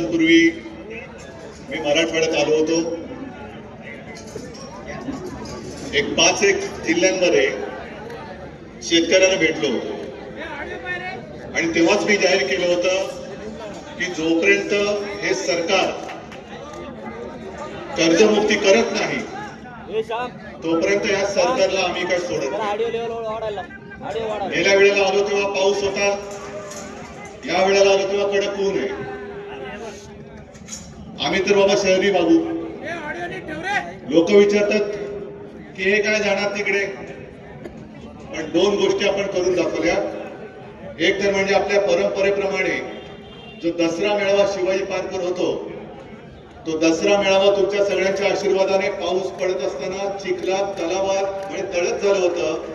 दिवसांपूर्वी मी मराठवाड्यात आलो होतो. एक पाच एक जिल्ह्यांमध्ये शेतकऱ्यांना भेटलो होतो. आणि तेव्हाच मी जाहीर केलं होतं की जोपर्यंत हे सरकार कर्जमुक्ती करत नाही तोपर्यंत या सरकारला आम्ही काय सोडत गेल्या वेळेला आलो तेव्हा पाऊस होता या वेळेला आलो तेव्हा कडक ऊन आहे. आम्ही तर बाबा शहरी बाबू. लोक विचारतात की हे काय जाणार तिकडे? पण दोन गोष्टी आपण करून दाखवल्या. एक तर म्हणजे आपल्या परंपरेप्रमाणे जो दसरा मेळावा शिवाजी पार्कवर होतो तो दसरा मेळावा तुमच्या सगळ्यांच्या आशीर्वादाने पाऊस पडत असताना चिखलात तलावात म्हणजे तळत झालं होतं.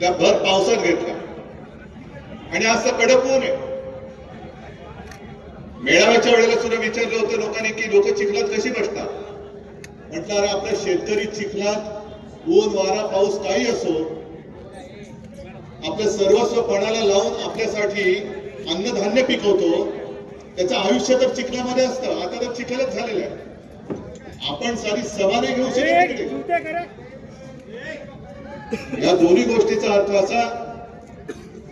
त्या भर पावसात घेतला. आणि असं कडक ऊन आहे. मेळाव्याच्या वेळेला सुद्धा विचारलं होतं लोकांनी की लोक चिखलात कशी बसतात? म्हटलं अरे आपला शेतकरी चिखलात ऊन वारा पाऊस काही असो आपलं सर्वस्व पणाला लावून आपल्यासाठी अन्नधान्य पिकवतो त्याचं आयुष्य तर चिखलामध्ये असतं आता तर चिखलच झालेलं आहे. आपण सारी सभा नाही घेऊ शकत या दोन्ही गोष्टीचा अर्थ असा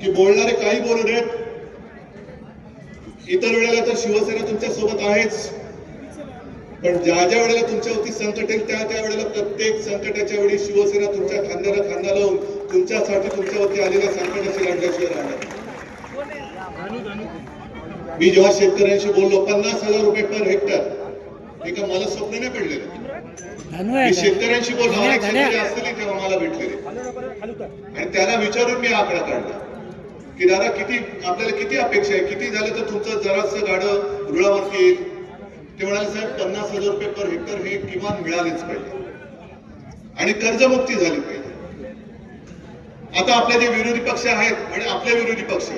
की बोलणारे काही बोलू देत इतर वेळेला तर शिवसेना तुमच्यासोबत आहेच. पण ज्या ज्या वेळेला तुमच्यावरती संकट येईल त्या त्या वेळेला प्रत्येक संकटाच्या वेळी शिवसेना तुमच्या खांद्याला खांदा लावून तुमच्यासाठी तुमच्यावरती आलेल्या संकटाशी लढल्याशिवाय राहणार मी जेव्हा शेतकऱ्यांशी बोललो पन्नास हजार रुपये पर हेक्टर. एका मला स्वप्न नाही पडलेलं. मी? शेतकऱ्यांशी बोललो. शेतकरी असतील तेव्हा मला भेटलेले. आणि त्याला विचारून मी आकडा काढला. की दादा किती आपल्याला किती अपेक्षा आहे? किती झालं तर तुमचं जरासं गाडं रुळावरती येईल? ते म्हणाले साहेब पन्नास हजार रुपये पर हेक्टर हे किमान मिळालेच पाहिजे. आणि कर्जमुक्ती झाली पाहिजे. आता आपले जे विरोधी पक्ष आहेत आणि आपले विरोधी पक्ष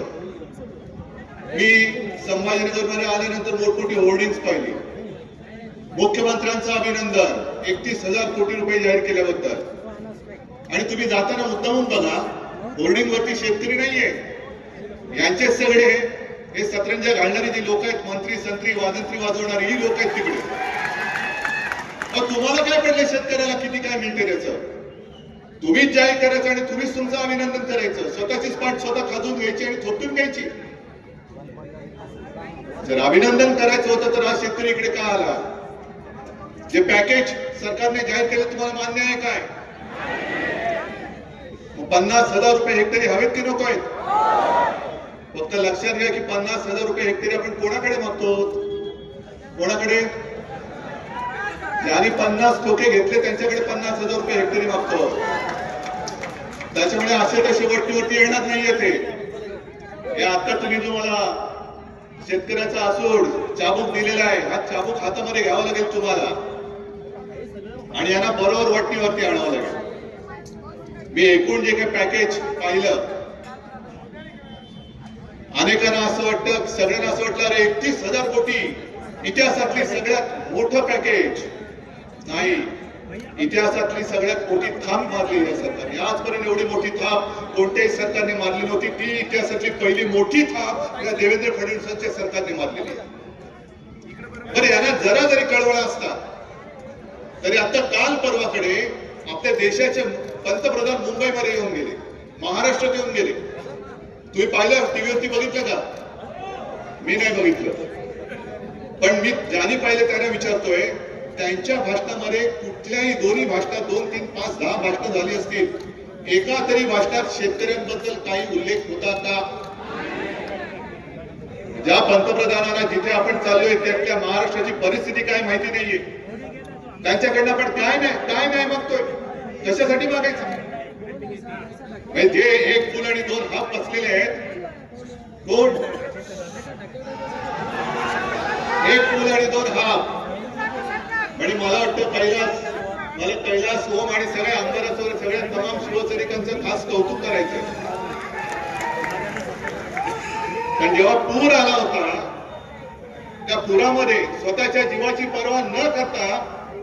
मी संभाजीनगरमध्ये आल्यानंतर मोठमोठी होर्डिंग्स पाहिली. मुख्यमंत्र्यांचं अभिनंदन एकतीस हजार कोटी रुपये जाहीर केल्याबद्दल. आणि तुम्ही जाताना उत्तम बघा होर्डिंग वरती शेतकरी नाहीये. यांचे सगळे हे सतरंजा घालणारी जी लोक आहेत मंत्री संत्री वादंत्री वाजवणारी ही लोक आहेत तिकडे. मग तुम्हाला काय पडलं शेतकऱ्याला? किती काय मिळते त्याचं? तुम्हीच जाहीर करायचं आणि तुम्हीच तुमचं अभिनंदन करायचं. स्वतःचीच पाठ स्वतः खाजून घ्यायची आणि थोपून घ्यायची. जर अभिनंदन करायचं होतं तर हा शेतकरी इकडे का आला? जे पॅकेज सरकारने जाहीर केलं तुम्हाला मान्य आहे काय? पन्नास हजार रुपये हेक्टरी हवेत की नको आहेत? फक्त लक्षात घ्या की पन्नास हजार रुपये हेक्टरी आपण कोणाकडे मागतो? कोणाकडे? ज्यांनी पन्नास खोके घेतले त्यांच्याकडे पन्नास हजार रुपये हेक्टरी मागतो. त्याच्यामुळे असे तसे वरती येणार नाहीये ते. या आता तुम्ही जो मला शेतकऱ्याचा आसूड चाबूक दिलेला आहे हा चाबूक हातामध्ये घ्यावा लागेल तुम्हाला. आणि यांना बरोबर वाटणीवरती आणावं लागेल. मी एकूण जे काही पॅकेज पाहिलं अनेकांना असं वाटतं सगळ्यांना असं वाटलं अरे एकतीस हजार कोटी. इतिहासातली सगळ्यात मोठं पॅकेज नाही. इतिहासातली सगळ्यात मोठी थांब मारली या सरकारने. आजपर्यंत एवढी मोठी थाप कोणत्याही सरकारने मारली नव्हती. ती इतिहासातली पहिली मोठी थाप या देवेंद्र फडणवीसांच्या सरकारने मारलेली आहे. बरं यांना जरा जरी कळवळा असता तरी आता काल परवाकडे आपल्या देशाचे पंतप्रधान मुंबईमध्ये येऊन गेले. महाराष्ट्रात येऊन गेले. तुम्ही पाहिलं? टीव्हीवरती बघितलं का? मी नाही बघितलं. पण मी ज्यांनी पाहिलं त्यांना विचारतोय त्यांच्या भाषणामध्ये कुठल्याही दोन्ही भाषणात दोन तीन पाच दहा भाषणं झाली असतील. एका तरी भाषणात शेतकऱ्यांबद्दल काही उल्लेख होता का? ज्या पंतप्रधानांना जिथे आपण चाललोय त्यातल्या महाराष्ट्राची परिस्थिती काय माहिती नाहीये. त्यांच्याकडनं आपण काय नाही काय नाही मागतोय? कशासाठी मागायचं? जे एक फुल आणि दोन हात बसलेले आहेत कोण एक फुल आणि दोन हात म्हणजे मला वाटतं कैलास मला कैलास ओम आणि सगळ्या आमदारांसोबत सगळ्या तमाम शिवसैनिकांचं खास कौतुक करायचं कारण जेव्हा पूर आला होता त्या पुरामध्ये स्वतःच्या जीवाची पर्वा न करता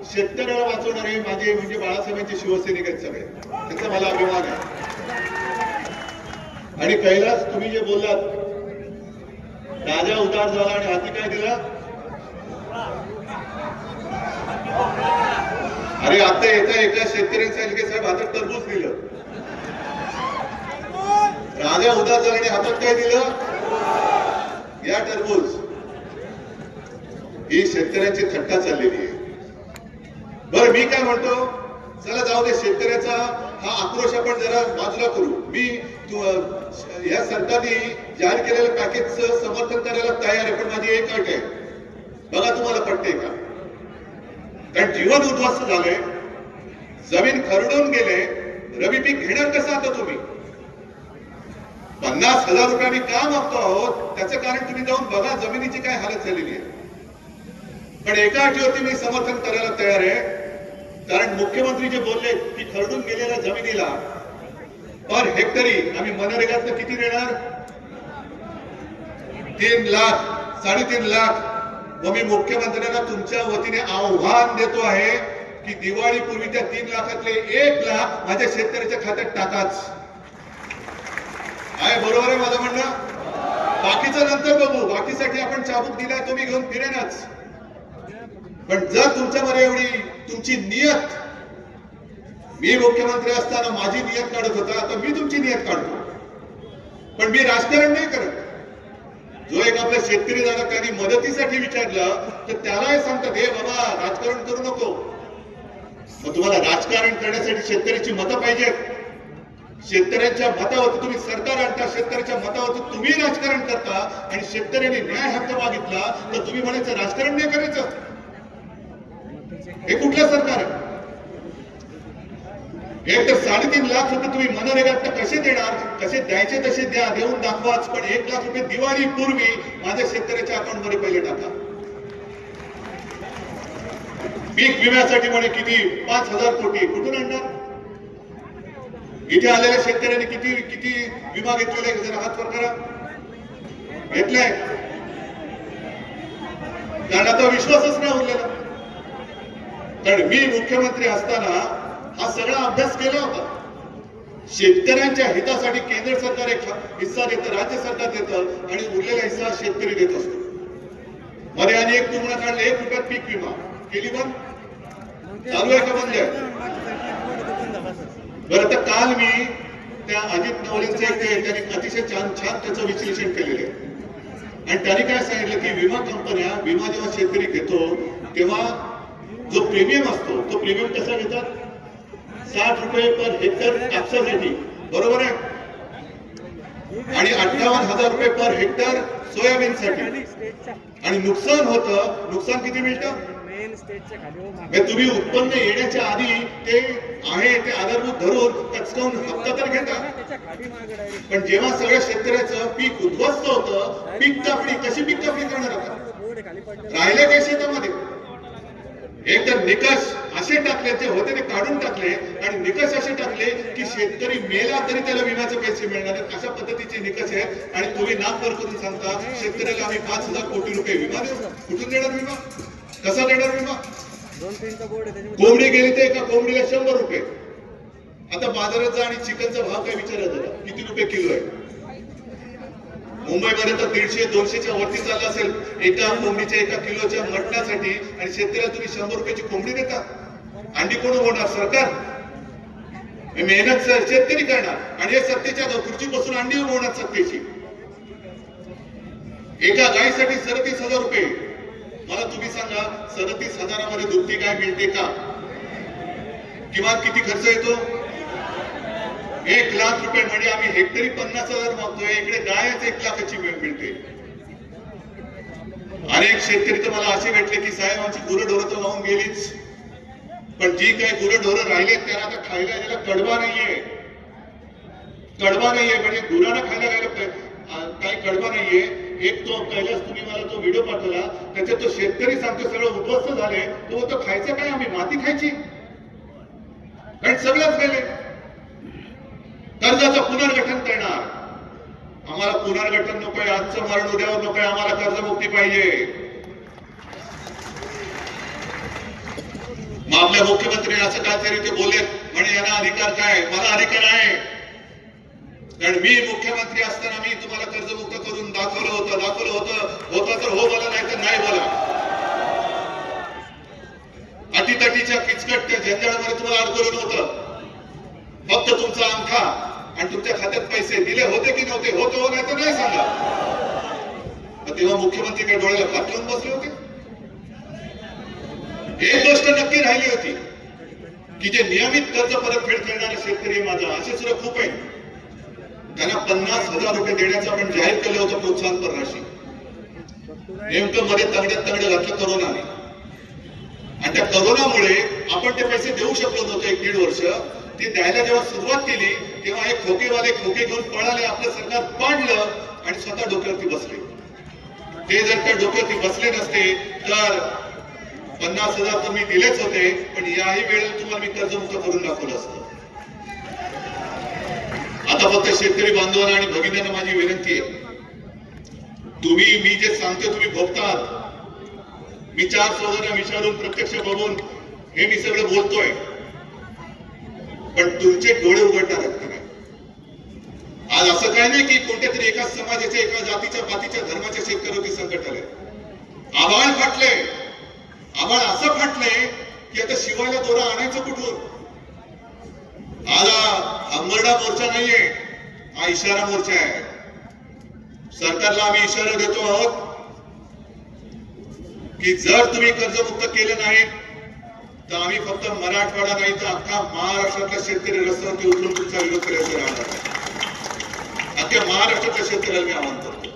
शेतकऱ्याला वाचवणारे माझे म्हणजे बाळासाहेबांचे शिवसैनिक आहेत सगळे. त्याचा मला अभिमान आहे. आणि कैलास तुम्ही जे बोललात राजा उदार झाला आणि हाती काय दिला? अरे आता एका एका शेतकऱ्यांनी सांगितलं साहेब हातात टरबूज दिलं राजा उदार झाला आणि हातात काय दिलं? या टरबूज. ही शेतकऱ्यांची थट्टा चाललेली आहे. बरं मी काय म्हणतो? चला जाऊ दे शेतकऱ्याचा हा आक्रोश आपण जरा बाजूला करू. मी तू या सरकारने जाहीर केलेल्या पॅकेजचं समर्थन करायला तयार आहे पण माझी एक अट आहे. बघा तुम्हाला पटते का? कारण जीवन उद्ध्वस्त झालंय जमीन खरडून गेले रवी पीक घेणार कसं आता तुम्ही? पन्नास हजार रुपये आम्ही का मागतो आहोत? त्याचं कारण तुम्ही जाऊन बघा जमिनीची काय हालत झालेली आहे. पण एका अटीवरती मी समर्थन करायला तयार आहे. कारण मुख्यमंत्री जे बोलले की खरडून गेलेल्या जमिनीला पर हेक्टरी आम्ही मनरेगात किती देणार? तीन लाख साडेतीन लाख. व मी मुख्यमंत्र्यांना तुमच्या वतीने आव्हान देतो आहे की दिवाळीपूर्वी त्या तीन लाखातले एक लाख माझ्या शेतकऱ्याच्या खात्यात टाकाच. आहे बरोबर आहे माझं म्हणणं? बाकीचं नंतर बघू. बाकीसाठी आपण चाबूक दिलाय तो मी घेऊन फिरेनच. पण जर तुमच्यामध्ये एवढी तुमची नियत मी मुख्यमंत्री असताना माझी नियत काढत होता आता मी तुमची नियत काढतो. पण मी राजकारण नाही करत. जो एक आपला शेतकरी झाला त्यांनी मदतीसाठी विचारलं तर त्याला हे सांगतात हे बाबा राजकारण करू नको. मग तुम्हाला राजकारण करण्यासाठी शेतकऱ्याची मतं पाहिजेत. शेतकऱ्यांच्या मतावरती तुम्ही सरकार आणता शेतकऱ्याच्या मतावरती तुम्ही राजकारण करता आणि शेतकऱ्यांनी न्याय हक्क मागितला तर तुम्ही म्हणायचं राजकारण नाही करायचं. हे कुठलं सरकार आहे? एक तर साडेतीन लाख रुपये तुम्ही मनरेगात कसे देणार? कसे द्यायचे तसे द्या देऊन दाखवाच पण एक लाख रुपये दिवाळी पूर्वी माझ्या शेतकऱ्याच्या अकाउंटमध्ये पहिले टाका. पीक विम्यासाठी म्हणे किती? पाच हजार कोटी. कुठून आणणार? इथे आलेल्या शेतकऱ्यांनी किती किती विमा घेतलेला आहे? जरा हात वर करा. घेतलाय. कारण आता विश्वासच नाही उरलेला. कारण मी मुख्यमंत्री असताना हा सगळा अभ्यास केला होता. शेतकऱ्यांच्या हितासाठी केंद्र सरकार एक हिस्सा देतं राज्य सरकार देतं आणि उरलेला हिस्सा शेतकरी देत असतो. मध्ये आणि एक पूर्ण काढले एक रुपयात पीक विमा. केली बंद चालू आहे का बंद बरं तर काल मी त्या अजित नवलेंचं एक त्यांनी अतिशय छान छान त्याचं विश्लेषण केलेलं आहे. आणि त्यांनी काय सांगितलं की विमा कंपन्या विमा जेव्हा शेतकरी घेतो तेव्हा जो प्रीमियम असतो तो प्रीमियम कसा घेतात? साठ रुपये पर हेक्टर कापसासाठी. बरोबर आहे? आणि अठ्ठावन्न हजार रुपये पर हेक्टर सोयाबीनसाठी. आणि नुकसान होतं नुकसान किती मिळतं? म्हणजे तुम्ही उत्पन्न येण्याच्या आधी ते आहे ते आधारभूत धरून टचकावून हप्ता तर घेता. पण जेव्हा सगळ्या शेतकऱ्याचं पीक उद्ध्वस्त होतं पीक कापणी कशी पीक कापणी करणार आता? बोर्ड राहिले शेतामध्ये. एक तर निकष असे टाकले ते होते ते काढून टाकले आणि निकष असे टाकले की शेतकरी मेला तरी त्याला विम्याचे पैसे मिळणार आहेत. अशा पद्धतीचे निकष आहेत. आणि तुम्ही नाक वर करून सांगता शेतकऱ्याला आम्ही पाच हजार कोटी रुपये विमा देऊ. कुठून देणार विमा? कसा देणार विमा? कोंबडी गेली तर एका कोंबडीला शंभर रुपये. आता बाजारात जा आणि चिकनचा भाव काय विचारा जरा किती रुपये किलो आहे? मुंबईमध्ये तर दीडशे दोनशेच्या वरती चालला असेल एका कोंबडीच्या एका किलोच्या मटणासाठी आणि शेतकऱ्याला तुम्ही शंभर रुपयाची कोंबडी देता. अंडी कोण होणार सरकार. मेहनत सर शेतकरी करणार. आणि हे सत्तेच्या खुर्ची बसून अंडी होणार सत्तेची. एका गायीसाठी सदतीस हजार रुपये. मला तुम्ही सांगा सदतीस हजारामध्ये दुभती गाय मिळते का? किमान किती खर्च येतो? एक लाख रुपये म्हणजे आम्ही हेक्टरी पन्नास हजार मागतोय इकडे गायच एक लाखाची वेळ मिळते. अनेक शेतकरी तर मला असे भेटले की साहेब आमची गुरंढोरं तर वाहून गेलीच. पण जी काही गुरंढोरं राहिले त्यांना आता खायला यायला कडबा नाहीये. कडबा नाहीये म्हणजे गुरांना खायला गायला काही कडबा नाहीये. एक तो कैलास तुम्ही मला तो व्हिडिओ पाठवला त्याच्यात तो शेतकरी सांगतो सगळं उद्ध्वस्त झाले. तो तो खायचं काय आम्ही? माती खायची. कारण सगळंच गेले. कर्जाचं पुनर्गठन करणार आम्हाला पुनर्गठन नकोय आजचं मरण उद्यावर नकोय आम्हाला कर्जमुक्ती पाहिजे. आपल्या मुख्यमंत्री असं काहीतरी ते बोलले म्हणे यांना अधिकार काय? मला अधिकार आहे. कारण मी मुख्यमंत्री असताना मी तुम्हाला कर्जमुक्त करून दाखवलं होतं दाखवलं होतं. होतं तर हो बोला नाही तर नाही बोला. अटीतटीच्या किचकट त्या तुम्हाला अडकवलं नव्हतं फक्त तुमचा अंगठा. आणि तुमच्या खात्यात पैसे दिले होते की नव्हते होते हो नाही तर नाही सांगा. तेव्हा मुख्यमंत्री काय डोळ्याला हात लावून बसले होते. एक गोष्ट नक्की राहिली होती की जे नियमित कर्ज परतफेड करणारे शेतकरी आहे माझा असे सुद्धा खूप आहेत. त्यांना पन्नास हजार रुपये देण्याचं आपण जाहीर केलं होतं प्रोत्साहनपर राशी नेमकं मध्ये तंगड्यात तंगड घातलं करोनाने आणि त्या करोनामुळे आपण ते पैसे देऊ शकलो नव्हतो एक दीड वर्ष. ती द्यायला जेव्हा सुरुवात केली तेव्हा हे खोकेवाले खोके घेऊन पळाले आपलं सरकार पाडलं आणि स्वतः डोक्यावरती बसले. ते जर त्या डोक्यावरती बसले नसते तर पन्नास हजार तर मी दिलेच होते पण याही वेळेला तुम्हाला मी कर्जमुक्त करून दाखवलं असतं. आता फक्त शेतकरी बांधवांना आणि भगिनींना माझी विनंती आहे. तुम्ही मी जे सांगतो तुम्ही भोगतात. मी चार चौघांना विचारून प्रत्यक्ष बघून हे मी सगळं बोलतोय. पण तुमचे डोळे उघडणार आहेत आज असं काय नाही की कोणत्या तरी एका समाजाच्या एका जातीच्या पातीच्या धर्माच्या शेतकऱ्यावरती संकट आलंय. आभाळ फाटले आभाळ असं फाटलंय की आता शिवायला दोरा आणायचं कुठून? आला हंबरडा मोर्चा नाहीये हा इशारा मोर्चा आहे. सरकारला आम्ही इशारा देतो आहोत की जर तुम्ही कर्जमुक्त केलं नाही तर आम्ही फक्त मराठवाडा नाही तर अख्खा महाराष्ट्रातल्या शेतकरी रस्त्यावरती उतरून तुमचा विरोध करायचा राहणार आहे. अख्ख्या महाराष्ट्राच्या शेतकऱ्याला मी आवाहन करतो.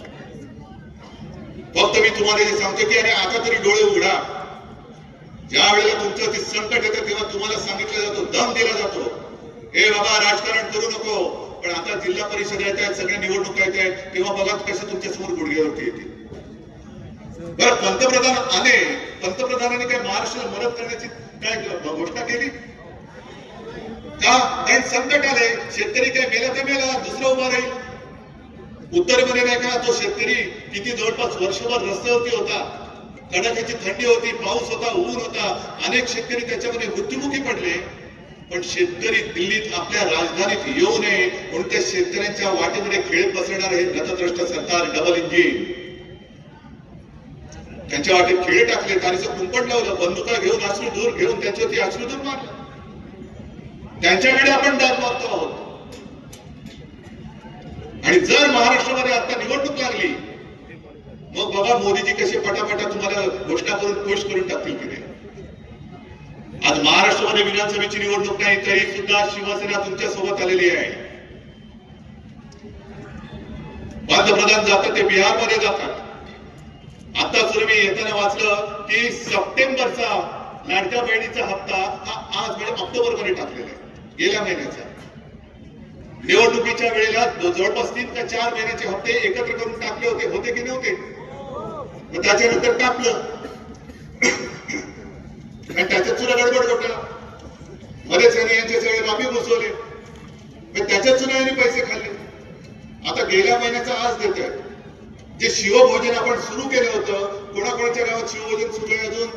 फक्त मी तुम्हाला हे सांगतो की आणि आता तरी डोळे उघडा. ज्या वेळेला तुमचं ते संकट येतं तेव्हा तुम्हाला सांगितलं जातो दम दिला जातो. हे बाबा राजकारण करू नको. पण आता जिल्हा परिषद येत आहेत सगळ्या निवडणुका येत आहेत तेव्हा बघा कसे तुमच्यासमोर गुडघ्यावरती येतील. बरं पंतप्रधान आले. पंतप्रधानांनी काय महाराष्ट्राला मदत करण्याची काय घोषणा केली? का? कारण संकट आले शेतकरी काय मेला ते मेला दुसरा उभा राहील? उत्तरेमध्ये नाही का तो शेतकरी किती जवळपास वर्षभर रस्त्यावरती होता. कडाक्याची थंडी होती पाऊस होता ऊन होता. अनेक शेतकरी त्याच्यामध्ये मृत्युमुखी पडले. पण शेतकरी दिल्लीत आपल्या राजधानीत येऊ नये म्हणून त्या शेतकऱ्यांच्या वाटेमध्ये खेळ पसरणार हे नतद्रष्ट सरकार डबल इंजिन. त्यांच्या वाटेत खेळ टाकले तारीचं कुंपण लावलं बंदुका घेऊन अश्रू दूर घेऊन त्यांच्यावरती अश्रू दूर मारलं. त्यांच्याकडे आपण दाद मागतो आहोत. आणि जर महाराष्ट्रामध्ये आता निवडणूक लागली मग बघा मोदीजी कसे पटापटा तुम्हाला घोषणा करून खुश करून टाकतील की नाही आज महाराष्ट्रामध्ये विधानसभेची निवडणूक नाही तरी सुद्धा शिवसेना तुमच्यासोबत आलेली आहे. पंतप्रधान जातात ते बिहारमध्ये जातात. आता सुरू मी येताना वाचलं की सप्टेंबरचा लाडक्या बहिणीचा हप्ता हा आज म्हणजे ऑक्टोबरमध्ये टाकलेला आहे गेल्या महिन्याचा. निवडणुकीच्या वेळेला जवळपास तीन का चार महिन्याचे हप्ते एकत्र करून टाकले होते होते की नव्हते? मग त्याच्यानंतर टाकलं. त्याच्यात सुद्धा गडबड घोटाळा मध्येच यांनी यांचे सगळे बाबी घुसवले मग त्याच्यात सुद्धा यांनी पैसे खाल्ले. आता गेल्या महिन्याचा आज देत आहे जे शिवभोजन आपण सुरू केलं होतं कोणाकोणाच्या गावात शिवभोजन सुरू आहे अजून?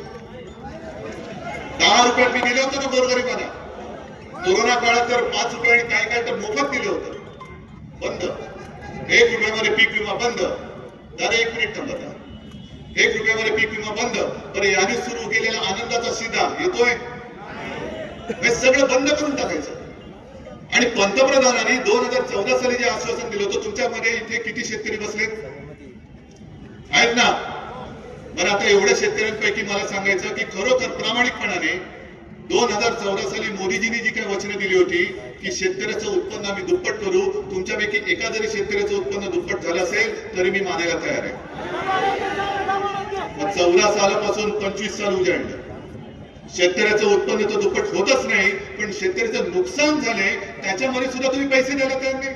दहा रुपयात मी दिलं होतं ना गोरगरीबांना कोरोना काळात तर पाच रुपये आणि काय काय तर मोफत दिलं होतं. बंद. एक रुपयामध्ये पीक विमा बंद. दादा एक मिनिट थांबा एक रुपयामध्ये पीक विमा बंद. तर याने सुरू केलेला आनंदाचा सीधा येतोय. हे सगळं बंद करून टाकायचं. आणि पंतप्रधानांनी दोन हजार चौदा साली जे आश्वासन दिलं होतं तुमच्यामध्ये इथे किती शेतकरी बसलेत आहेत ना? बरं आता एवढ्या शेतकऱ्यांपैकी मला सांगायचं की खरोखर प्रामाणिकपणाने दोन हजार चौदा साली मोदीजींनी जी काही वचनं दिली होती की शेतकऱ्याचं उत्पन्न आम्ही दुप्पट करू तुमच्यापैकी एका जरी शेतकऱ्याचं उत्पन्न दुप्पट झालं असेल तरी मी मानायला तयार आहे. मग चौदा सालापासून पंचवीस साल उजाडलं शेतकऱ्याचं उत्पन्न तर दुप्पट होतच नाही पण शेतकऱ्याचं नुकसान झालंय त्याच्यामध्ये सुद्धा तुम्ही पैसे द्यायला तयार नाही.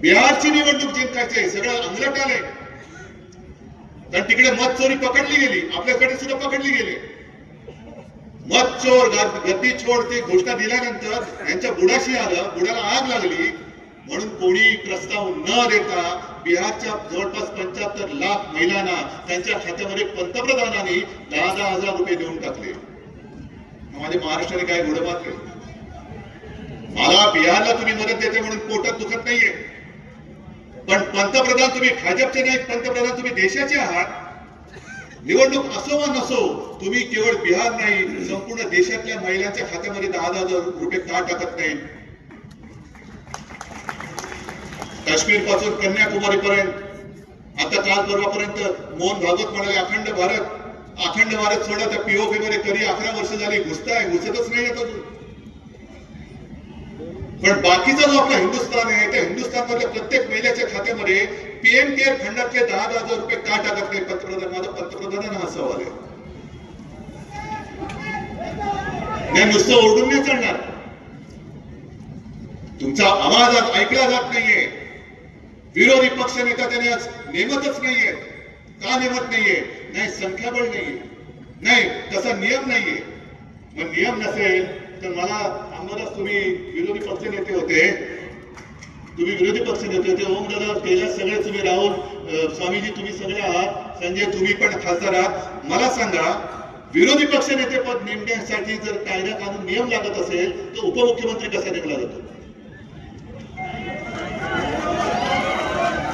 बिहारची निवडणूक जिंकायची आहे सगळं अंगलट आलंय कारण तिकडे मत चोरी पकडली गेली आपल्याकडे सुद्धा पकडली गेली. मत चोर गा- गद्दी ते घोषणा दिल्यानंतर यांच्या बुडाशी आलं बुडाला आग लागली म्हणून कोणी प्रस्ताव न देता बिहारच्या जवळपास पंच्याहत्तर लाख महिलांना त्यांच्या खात्यामध्ये पंतप्रधानांनी दहा दहा हजार रुपये देऊन टाकले. माझे माझ्या महाराष्ट्राने काय घोडं मारले? मला बिहारला तुम्ही मदत देते म्हणून पोटात दुखत नाहीये. पण पंतप्रधान तुम्ही भाजपचे नाही पंतप्रधान तुम्ही देशाचे आहात. निवडणूक असो वा नसो तुम्ही केवळ बिहार नाही संपूर्ण देशातल्या महिलांच्या खात्यामध्ये दहा दहा हजार रुपये का टाकत नाही काश्मीरपासून कन्याकुमारी पर्यंत आता काल परवापर्यंत मोहन भागवत म्हणाले अखंड भारत अखंड भारत सोडा त्या पीओपी मध्ये कधी अकरा वर्ष झाली घुसताय घुसतच नाही आता तू पण बाकीचा जो आपला हिंदुस्थान आहे त्या हिंदुस्थान मधल्या प्रत्येक महिलेच्या खात्यामध्ये पीएम केअर फंडातले दहा दहा हजार रुपये का टाकत नाही? पंतप्रधान माझा पंतप्रधानांना हा सवाल आहे. नाही नुसतं ओरडून नाही चढणार. तुमचा आवाज आज ऐकला जात नाहीये. विरोधी पक्ष नेता त्याने आज नेमतच नाहीये. का नेमत नाहीये? नाही संख्याबळ नाहीये. नाही तसा नियम नाहीये. मग नियम नसेल तर मला आम्हालाच तुम्ही विरोधी पक्ष नेते होते. तुम्ही विरोधी पक्ष नेते होते ओम दादा कैलास सगळे तुम्ही राहुल स्वामीजी तुम्ही सगळे आहात संजय तुम्ही पण खासदार आहात. मला सांगा विरोधी पक्ष नेते पद नेमण्यासाठी जर कायदा कानून नियम लागत असेल तर उपमुख्यमंत्री कसा नेमला जातो?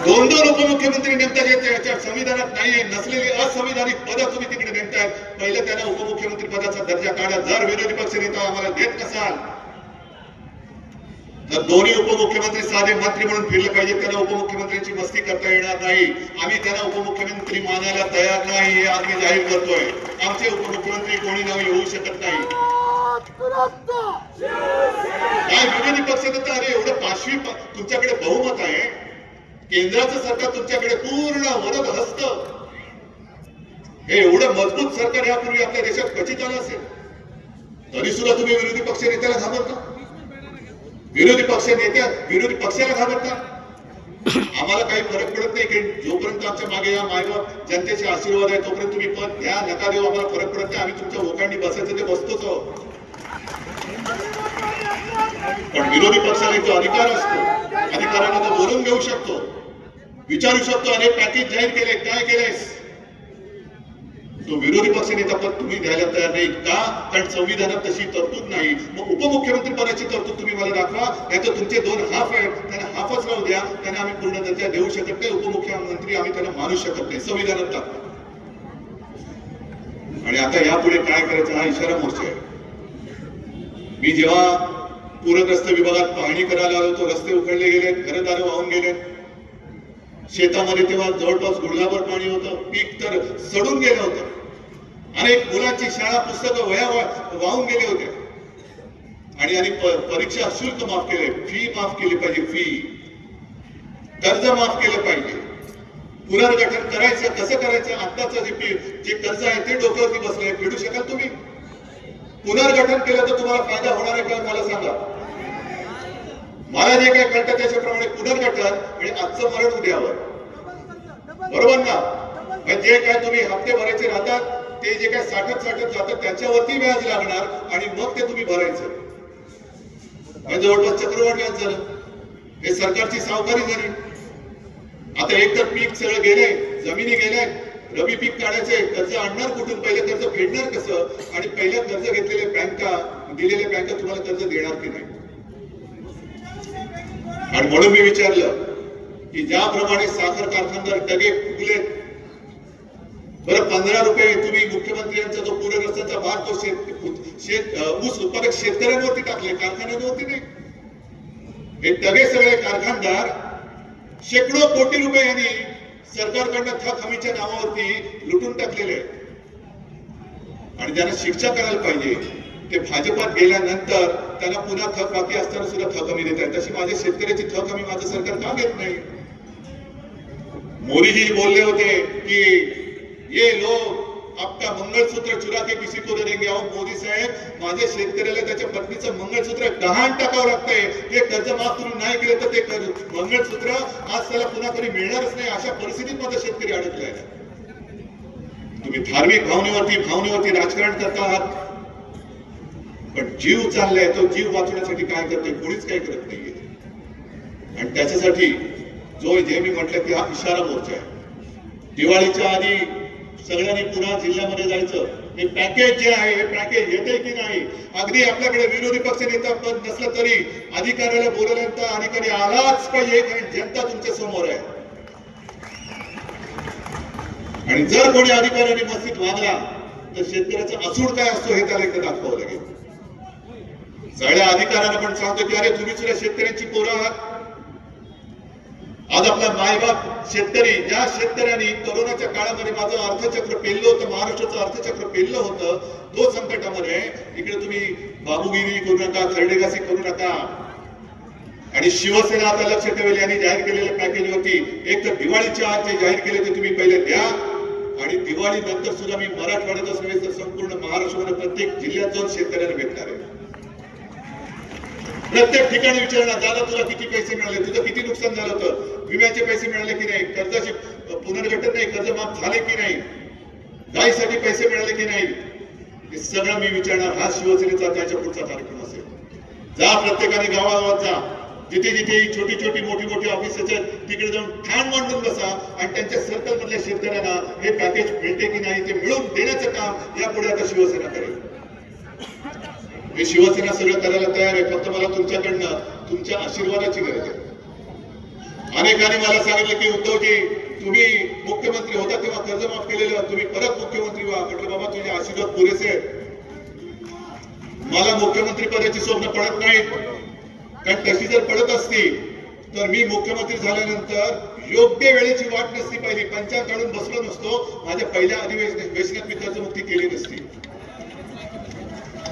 दोन दोन उपमुख्यमंत्री नेमता जे याच्या संविधानात नाहीये नसलेली असंविधानिक पदं तुम्ही तिकडे नेमताय. पहिलं त्यांना उपमुख्यमंत्री पदाचा दर्जा काढा. जर विरोधी पक्ष नेता आम्हाला देत नसाल दोन्ही उपमुख्यमंत्री साधे मंत्री म्हणून फिरले पाहिजे. त्यांना उपमुख्यमंत्र्यांची मस्ती करता येणार नाही. आम्ही त्यांना उपमुख्यमंत्री मानायला तयार नाही हे आज मी जाहीर करतोय. आमचे उपमुख्यमंत्री कोणी नवीन होऊ शकत नाही. काय विरोधी पक्ष अरे एवढं पाचवी तुमच्याकडे बहुमत आहे. केंद्राचं सरकार तुमच्याकडे पूर्ण वरद हस्त हे एवढं मजबूत सरकार यापूर्वी आपल्या देशात क्वचित आलं असेल. तरी सुद्धा तुम्ही विरोधी पक्ष नेत्याला घाबरता. विरोधी पक्ष नेत्या विरोधी पक्षाला घाबरता आम्हाला काही फरक पडत नाही की जोपर्यंत आमच्या मागे या मायबाप जनतेचे आशीर्वाद आहे तोपर्यंत तुम्ही पद घ्या नका देऊ आम्हाला फरक पडत नाही. आम्ही तुमच्या ओकांडी बसायचं ते बसतोच आहोत. पण विरोधी पक्षाला जो अधिकार असतो. अधिकाराला तो बोलून घेऊ शकतो. विचारू शकतो अरे पॅकेज जाहीर केले काय केलेस तो विरोधी पक्षनेता पद तुम्ही द्यायला तयार नाही का? कारण संविधानात तशी तरतूद नाही. मग उपमुख्यमंत्री पदाची तरतूद तुम्ही मला दाखवा. याचं तुमचे दोन हाफ आहेत. त्यांना हाफच राहू द्या. त्यांना आम्ही पूर्ण दर्जा देऊ शकत नाही. उपमुख्यमंत्री आम्ही त्यांना मानू शकत नाही. संविधानात दाखवा. आणि आता यापुढे काय करायचं हा इशारा मोर्चा आहे. मी जेव्हा पूरग्रस्त विभागात पाहणी करायला आलो तो रस्ते उखडले गेले घरदार वाहून गेले शेतामध्ये तेव्हा जवळपास गुडघाभर पाणी होतं. पीक तर सडून गेलं होतं. अनेक मुलांची शाळा पुस्तकं वया वाहून गेले होते. आणि आणि परीक्षा शुल्क माफ केले. फी माफ केली पाहिजे फी कर्ज माफ केलं पाहिजे. पुनर्गठन करायचं कसं करायचं? आत्ताचं जे जे कर्ज आहे ते डोक्यावरती बसलंय फेडू शकाल तुम्ही? पुनर्गठन केलं तर तुम्हाला फायदा होणार आहे का? मला सांगा. मला जे काय कळतं त्याच्याप्रमाणे पुनर्गठन आणि आजचं मरण उद्यावर. बरोबर ना? म्हणजे जे काय तुम्ही हप्ते भरायचे राहतात ते जे काय साठत साठत जातात त्याच्यावरती व्याज लागणार आणि मग ते तुम्ही भरायचं. जवळपास चक्रवाढ व्याज झालं. हे सरकारची सावकारी झाली. आता एक तर पीक सगळं गेले जमिनी गेल्या रबी पीक काढायचे कर्ज आणणार कुठून? पहिले कर्ज फेडणार कसं? आणि पहिल्या कर्ज घेतलेले बँका दिलेल्या बँका तुम्हाला कर्ज देणार की नाही? आणि म्हणून मी विचारलं की ज्याप्रमाणे साखर कारखानदार डगे फुगले बरं पंधरा रुपये तुम्ही मुख्यमंत्र्यांचा जो पूरग्रस्तांचा भार तो शेत शेत ऊस उत्पादक शेतकऱ्यांवरती टाकले कारखान्यांवरती नाही. हे डगे सगळे कारखानदार शेकडो कोटी रुपये यांनी सरकारकडनं थक हमीच्या नावावरती लुटून टाकलेले आहेत. आणि ज्यांना शिक्षा करायला पाहिजे ते भाजपात गेल्यानंतर त्यांना पुन्हा थक बाकी असताना सुद्धा थक हमी देत तशी माझ्या शेतकऱ्याची थक हमी माझं सरकार का घेत नाही? मोदीजी बोलले होते की ये लोग आपका मंगलसूत्र चुरा के किसी को दे देंगे। अहो मोदी साहेब माझ्या शेतकऱ्याला त्याच्या पत्नीचं मंगळसूत्र गहाण टाकावं लागतंय. हे कर्ज माफ करून नाही केलं तर ते कर्ज- मंगळसूत्र आज त्याला पुन्हा तरी मिळणारच नाही अशा परिस्थितीत माझा शेतकरी अडकलाय. तुम्ही धार्मिक भावनेवरती भावनेवरती राजकारण करता आहात. पण जीव चाललाय तो जीव वाचवण्यासाठी काय करते कोणीच काय करत नाहीये. आणि त्याच्यासाठी जो जे मी म्हटलं की हा इशारा मोर्चा आहे. दिवाळीच्या आधी सगळ्यांनी पुन्हा जिल्ह्यामध्ये जायचं. हे पॅकेज जे आहे हे पॅकेज येते की नाही अगदी आपल्याकडे विरोधी पक्ष नेता पद नसलं तरी अधिकाऱ्याला बोलवल्यानंतर अधिकारी आलाच पाहिजे कारण जनता तुमच्यासमोर आहे. आणि जर कोणी अधिकाऱ्याने मस्तीत वागला तर शेतकऱ्याचा असूड काय असतो हे त्याला एकदा दाखवावं लागेल. सगळ्या अधिकाऱ्यांना पण सांगतो की अरे तुम्ही सुद्धा शेतकऱ्यांची पोरं आहात. आज आपला मायबाप शेतकरी ज्या शेतकऱ्यांनी कोरोनाच्या काळामध्ये माझं अर्थचक्र पेललं होतं महाराष्ट्राचं अर्थचक्र पेललं होतं तो संकटामध्ये इकडे तुम्ही बाबूगिरी करू नका खरडेगासी करू नका. आणि शिवसेना आता लक्ष ठेवेल यांनी जाहीर केलेल्या पॅकेजवरती एक तर दिवाळीच्या आत जे जाहीर केले ते तुम्ही पहिले द्या. आणि दिवाळी नंतर सुद्धा मी मराठवाड्यातच नव्हे तर संपूर्ण महाराष्ट्रामध्ये प्रत्येक जिल्ह्यात जाऊन शेतकऱ्यांना भेटणार आहे. प्रत्येक ठिकाणी विचारणार दादा तुला किती पैसे मिळाले? तुझं किती नुकसान झालं होतं? विम्याचे पैसे मिळाले की नाही कर्जाचे पुनर्गठन नाही कर्ज माफ झाले की नाही गायीसाठी पैसे मिळाले की नाही हे सगळं मी विचारणार हा शिवसेनेचा त्याच्या पुढचा कार्यक्रम असेल. जा प्रत्येकाने गावागावात जा. जिथे जिथे छोटी छोटी मोठी मोठी ऑफिस आहेत तिकडे जाऊन ठाण मांडून बसा आणि त्यांच्या सर्कल मधल्या शेतकऱ्यांना हे पॅकेज मिळते की नाही ते मिळवून देण्याचं काम यापुढे आता शिवसेना करेल. हे शिवसेना सगळं करायला तयार आहे. फक्त मला तुमच्याकडनं तुमच्या आशीर्वादाची गरज आहे. अनेकांनी मला सांगितलं की उद्धवजी तुम्ही मुख्यमंत्री होता तेव्हा कर्ज माफ केलेलं तुम्ही परत मुख्यमंत्री व्हा. म्हटलं बाबा तुझे आशीर्वाद पुरेसे आहेत. मला मुख्यमंत्री पदाची स्वप्न पडत नाहीत. कारण तशी जर पडत असती तर मी मुख्यमंत्री झाल्यानंतर योग्य वेळेची वाट नसती पाहिली. पंचायत काढून बसलो नसतो. माझ्या पहिल्या अधिवेशनात मी कर्जमुक्ती केली नसती.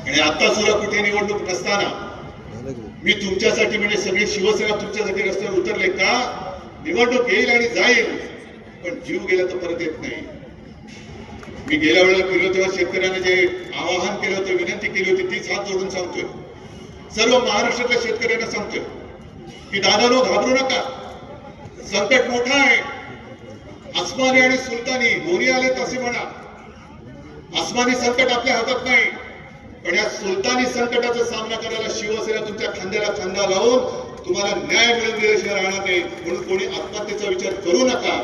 आणि आता सुद्धा कुठे निवडणूक नसताना मी तुमच्यासाठी म्हणजे सगळे शिवसेना तुमच्यासाठी रस्त्यावर उतरले का? निवडणूक येईल आणि जाईल. पण जीव गेला तर परत येत नाही. मी गेल्या वेळेला फिरलो तेव्हा शेतकऱ्यांना जे आवाहन केलं होतं विनंती केली होती तीच हात जोडून सांगतोय. सर्व महाराष्ट्रातल्या शेतकऱ्यांना सांगतोय की दादानो घाबरू नका. संकट मोठं आहे. आसमानी आणि सुलतानी दोन्ही आले तसे म्हणा. आसमानी संकट आपल्या हातात नाही. पण या सुलतानी संकटाचा सामना करायला शिवसेना तुमच्या खांद्याला खांदा लावून तुम्हाला न्याय मिळवून दिल्याशिवाय राहणार नाही. म्हणून कोणी आत्महत्येचा विचार करू नका.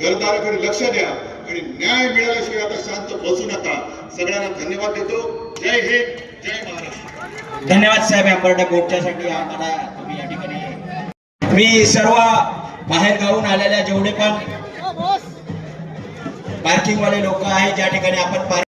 घरदाराकडे लक्ष द्या आणि न्याय मिळाल्याशिवाय आता शांत बसू नका. सगळ्यांना धन्यवाद देतो. जय हिंद जय महाराष्ट्र. धन्यवाद साहेब या पर्यटक गोष्टीसाठी आम्हाला तुम्ही या ठिकाणी मी सर्व बाहेर गावून आलेल्या जेवढे पण पार्किंग वाले लोक आहेत ज्या ठिकाणी आपण